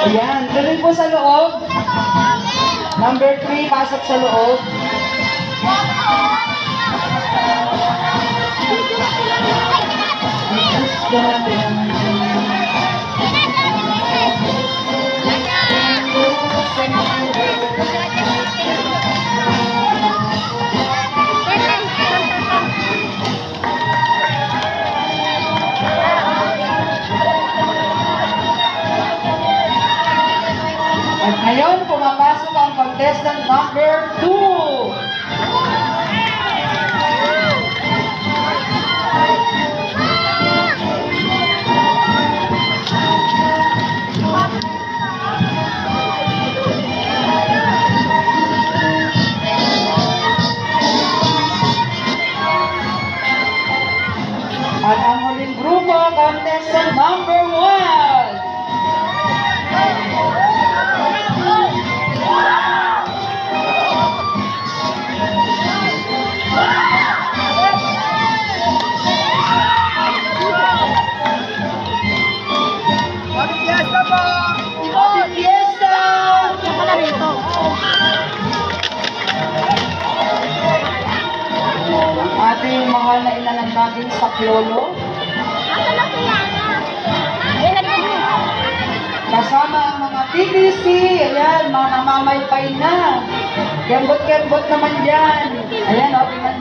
Ayan, tuloy po sa loob. Number 3, pasok sa loob. At ang contestant number TBC, ayan, mga namamaypay na. Kembot-kembot naman dyan. Ayan, o, tingnan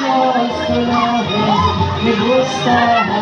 niyo pa doon. Kaway-kaway!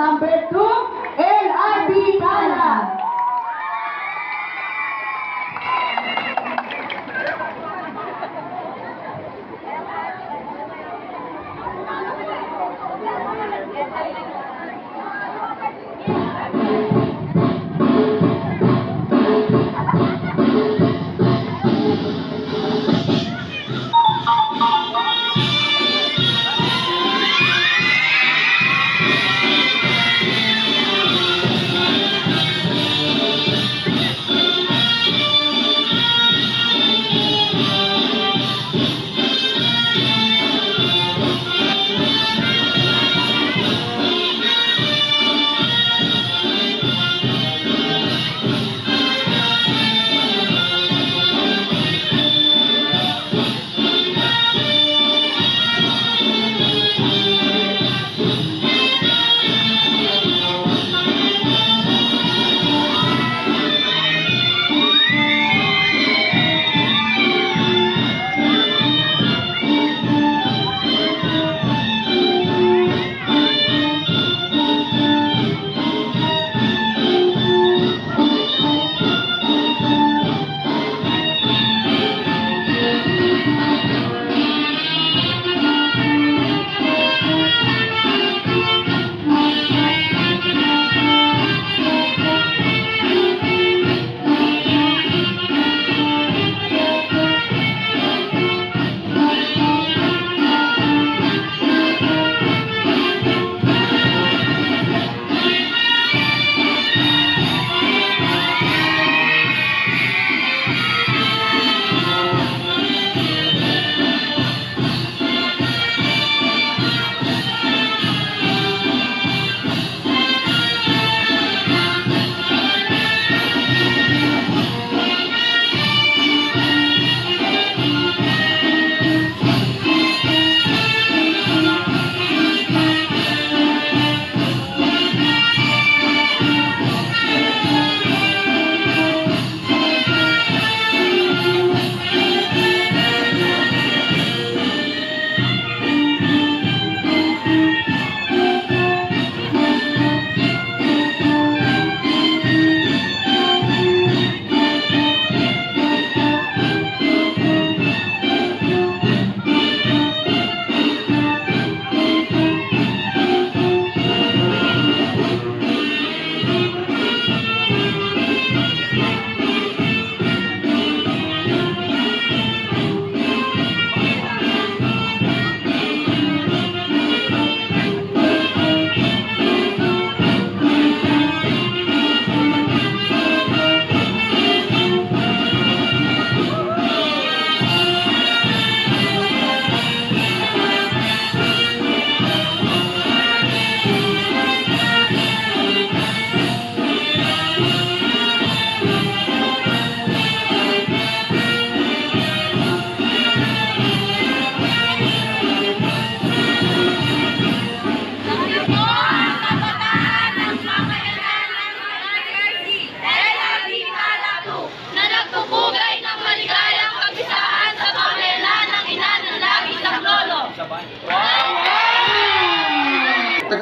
number two.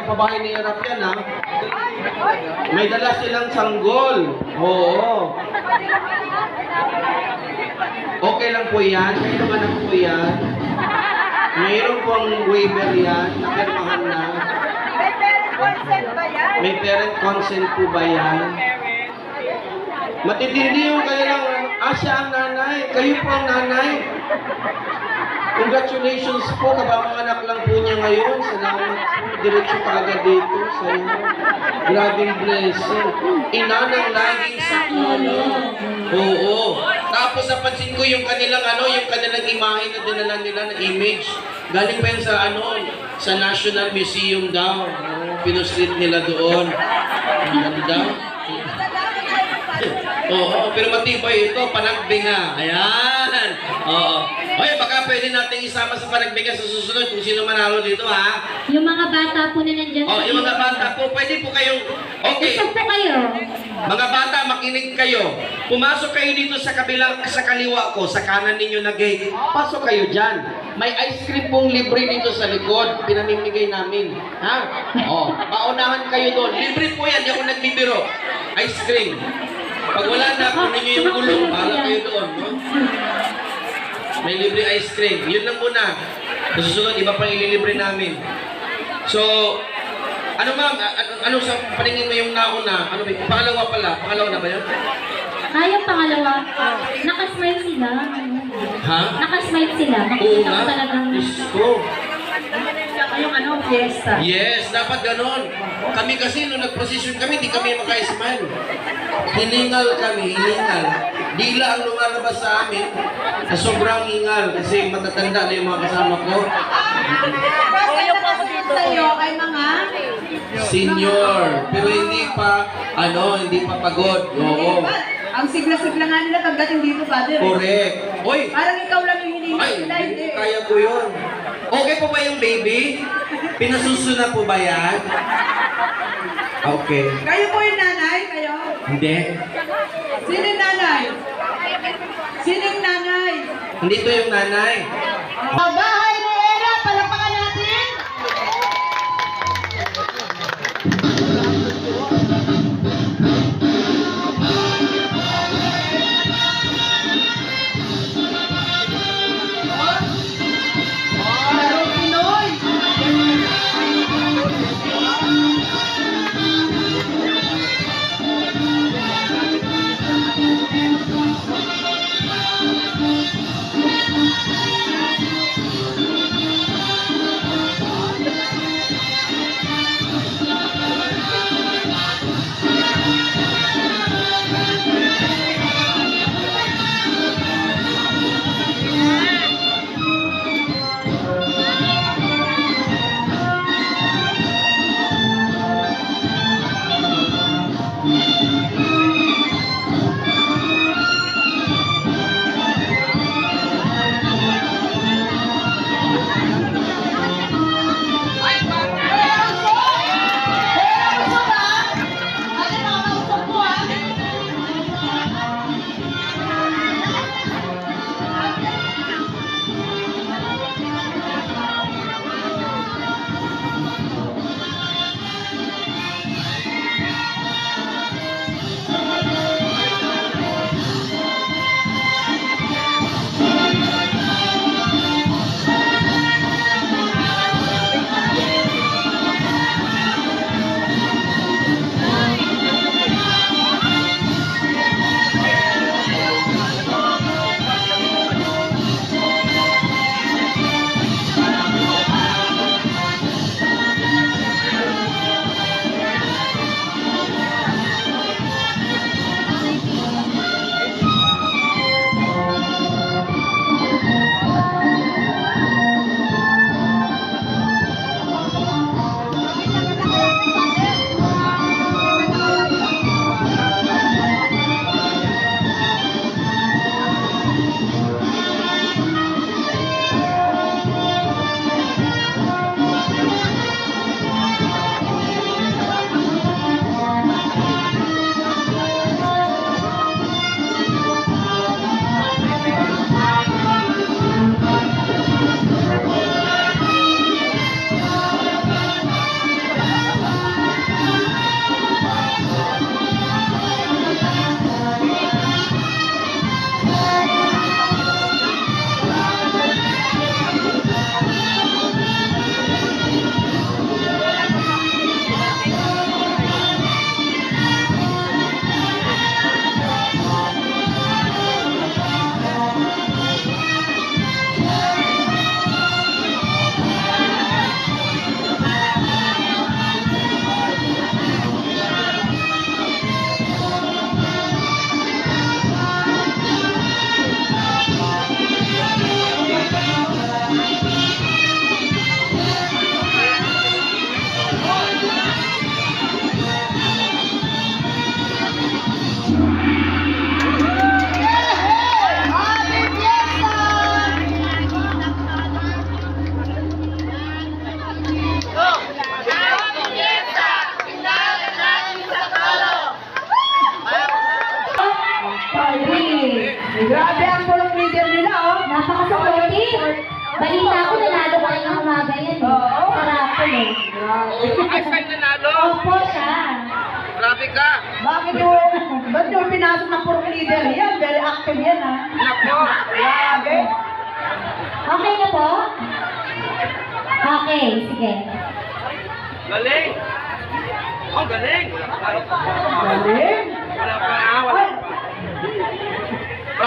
Pabahay ni Erap yan ha. May dala silang sanggol. Oo. Okay lang po yan. Mayroong anak po yan. Mayroon pong waiver yan. Napirmahan na. May parent consent ba yan? May parent consent po ba yan? Matitindi yung kanilang, ah, siya ang nanay. Kayo po ang nanay. Congratulations po, kapapanganak lang po niya ngayon. Salamat po. Diretso ka agad dito sa inyo. Grabing blessing. Ina ng laging sakolo. Oo. Tapos napansin ko yung kanilang ano, yung kanilang imahe na dinala nila na image. Galing pa yun sa ano, sa National Museum daw. Pinustrit nila doon. Ang ganda. Oo, pero matibay ito, panagbinga. Ayan. Oo. Baka pwede nating isama sa panagbinga sa susunod kung sino manalo dito, ha? Yung mga bata po na nandyan Oh, yung mga bata po, pwede po kayong... Okay, Gusto po kayo. mga bata, makinig kayo. Pumasok kayo dito sa kabilang, sa kaliwa ko, sa kanan ninyo na gate. Pasok kayo dyan. May ice cream pong libre dito sa likod. Pinamimigay namin. Ha? Oh, paunahan kayo doon. Libre po yan, di ako nagbibiro. Ice cream. Pag wala na, kunin nyo yung gulong. Bahala kayo doon. No? May libre ice cream. Yun lang muna. Sa susunod, iba pang ililibre namin. So, ano ma'am, ano sa paningin mo yung nauna? Ano ba? Pangalawa pala. Pangalawa na ba yun? Kayong pangalawa, nakasmile sila. Ha? Nakasmile sila. Oo Makikita nga. ko talagang... Diyos ko. Yung ano, fiesta. Yes, dapat ganon. Kami kasi nung nag-position kami, di kami maka-smile. Hiningal kami, hiningal. Dila ang lumalabas sa amin na sobrang hingal kasi matatanda na yung mga kasama ko. Sa'yo ay mga... Senior. Pero hindi pa, ano, hindi pa pagod. Oo. Ang sigla-sigla nga nila pagdating dito, Father. Correct. Oy, Parang ikaw lang yung hiningi Ay, nila, hindi kaya ko yun. Okay po ba yung baby? Pinasusunod po ba yan? Okay. Kayo po yung nanay, kayo. Hindi. Sino yung nanay? Sino yung nanay? Hindi to yung nanay. Bahay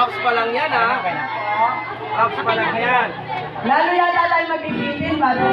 Props pa lang yan, ah. ha? Props pa lang yan. Lalo yata tayo magbibitin, bago.